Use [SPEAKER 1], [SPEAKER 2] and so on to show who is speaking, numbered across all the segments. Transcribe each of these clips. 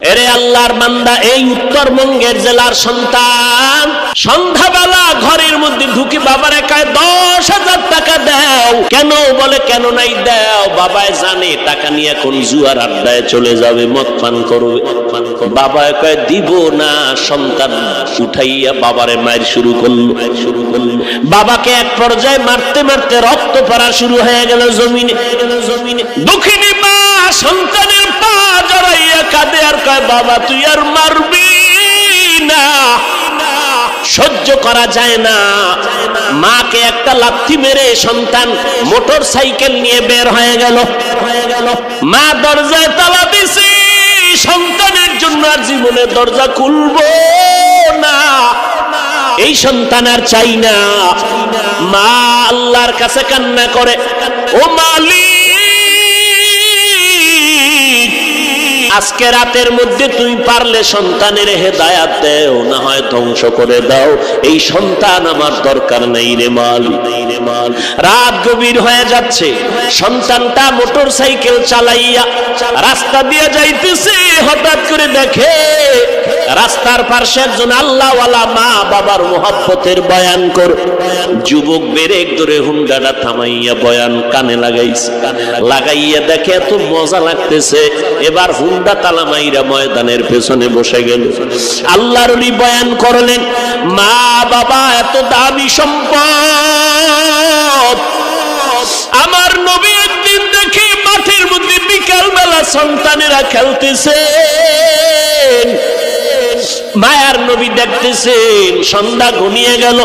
[SPEAKER 1] এরে আল্লাহর বান্দা, এই উত্তরবঙ্গের জেলার সন্তান, সন্ধ্যাবেলা ঘরের মধ্যে ঢুকে বাবার একায় দশ হাজার টাকা দাও। কেন বলে, কেন নাই দাও? বাবায় জানে, টাকা নিয়ে এখন জুয়ার আড্ডায় চলে যাবে, মদ পান করবে। বাবা একায় দিব না, সন্তান উঠাইয়া বাবারে মায়ের শুরু করল। শুরু করল বাবাকে এক পর্যায়ে মারতে মারতে রক্ত পড়া শুরু হয়ে গেল জমিনে জমিনে। দুঃখিনী মা, সন্তানের পা বাবা, তুই আর মারবি না। সহ্য করা যায় না। মাকে একটা লাথি মেরে সন্তান মোটর সাইকেল নিয়ে বের হয়ে গেল। মা দরজায় তালা দিছি, সন্তানের জন্য আর জীবনে দরজা খুলবো না। এই সন্তান আর চাই না। মা আল্লাহর কাছে কান্না করে, ও মালিক আজকে রাতের মধ্যে তুই পারলে সন্তানের হেদায়াত দেও, না হয় ধ্বংস করে দাও। এই সন্তান আমার দরকার নেই রে মাল, নেই রে মাল। রাত গভীর হয়ে যাচ্ছে, সন্তানটা মোটর সাইকেল চালাইয়া রাস্তা দিয়ে যাইতেছে, হঠাৎ করে দেখে রাস্তার পাশে একজন আল্লাহওয়ালা মা বাবার মোহাব্বতের বয়ান কর। যুবক বেরেক ধরে হুন্ডাটা থামাইয়া বয়ান কানে লাগাইছে। লাগাইয়া দেখে এত মজা লাগতেছে। এবার হুন্ডা তালা মাইরা ময়দানের পেছনে বসে গেল। আল্লাহর বয়ান করলেন, মা বাবা, এত দামি সম্পদ। আমার নবী একদিন দেখে মাঠের মধ্যে বিকালবেলা সন্তানেরা খেলতেছে। মায়ার নবী দেখতেছেন, সন্ধ্যা ঘনিয়ে গেল,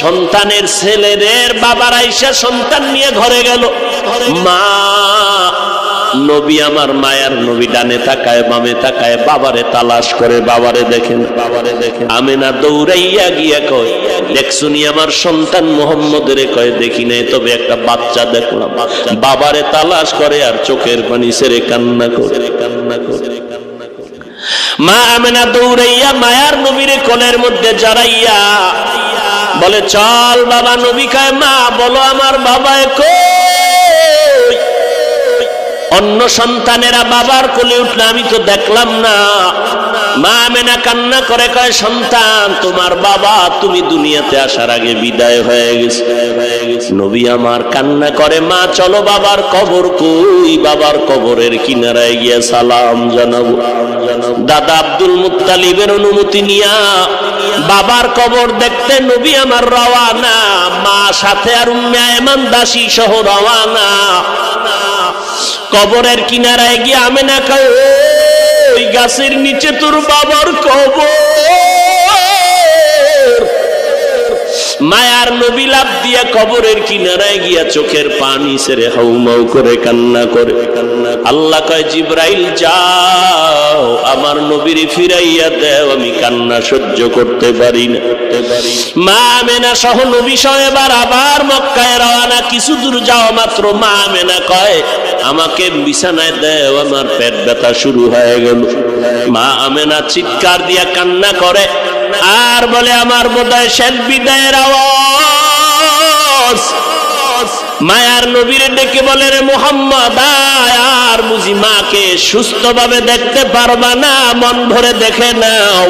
[SPEAKER 1] সন্তানের ছেলেদের বাবার আইসা সন্তান নিয়ে ঘরে গেল। মা, নবী আমার মায়ার নবী, ডানে তাকায়, বামে তাকায়, বাবারে তালাশ করে, বাবারে দেখেন বাবারে দেখেন। আমি না দৌড়াইয়া গিয়া কয়, দেখছুনি আমার সন্তান মোহাম্মদের কয়, দেখি নাই, তবে একটা বাচ্চা দেখলাম। বাবারে তালাশ করে আর চোখের পানি সেরে কান্না করে কান্না করে। মা আমেনা দৌড়াইয়া মায়ার নবীরে কোলের মধ্যে জড়াইয়া বলে, চল বাবা নবী কয়, মা, বলো আমার বাবায় কই? অন্য সন্তানেরা বাবার কোলে উঠলে আমি তো দেখলাম না। মা মেনা কান্না করে কয়, সন্তান, তোমার বাবা তুমি দুনিয়াতে আসার আগে বিদায় হয়ে গেছে। নবী আমার কান্না করে, মা, চলো বাবার কবর কই? বাবার কবরের কিনারায় গিয়ে সালাম জানাব। দাদা আব্দুল মুত্তালিবের অনুমতি নিয়া বাবার কবর দেখতে নবী আমার রওয়ানা। মা সাথে আর উম্মে এমান দাসী সহ রওয়ানা। কবরের কিনারায় গিয়ে আমি না কয় ওই গাছের নিচে তোর বাবার কবর। মায়ার নবী লাভ দিয়া কবরের কিনারায় গিয়া চোখের পানি সেরে হাউমাউ করে কান্না করে। আল্লাহ কয়, জিব্রাইল, যাও, আমার নবীর ফিরাইয়া দেও, আমি কান্না সহ্য করতে পারি না। মা মেনা সহ নবী সহ এবার আবার মক্কায় রওনা। কিছু দূর যাওয়া মাত্র মা মেনা কয় আমাকে বিছানায় দেও আমার পেট ব্যথা শুরু হয়ে গেল। মা আমেনা চিৎকার দিয়া কান্না করে, আর বলে, আমার বোধহয় শেষ বিদায়ের আওয়াজ। মায়ার নবীরে ডেকে বলে, রে মোহাম্মদ আর বুঝি মাকে সুস্থভাবে দেখতে পারবা না, মন ভরে দেখে নাও।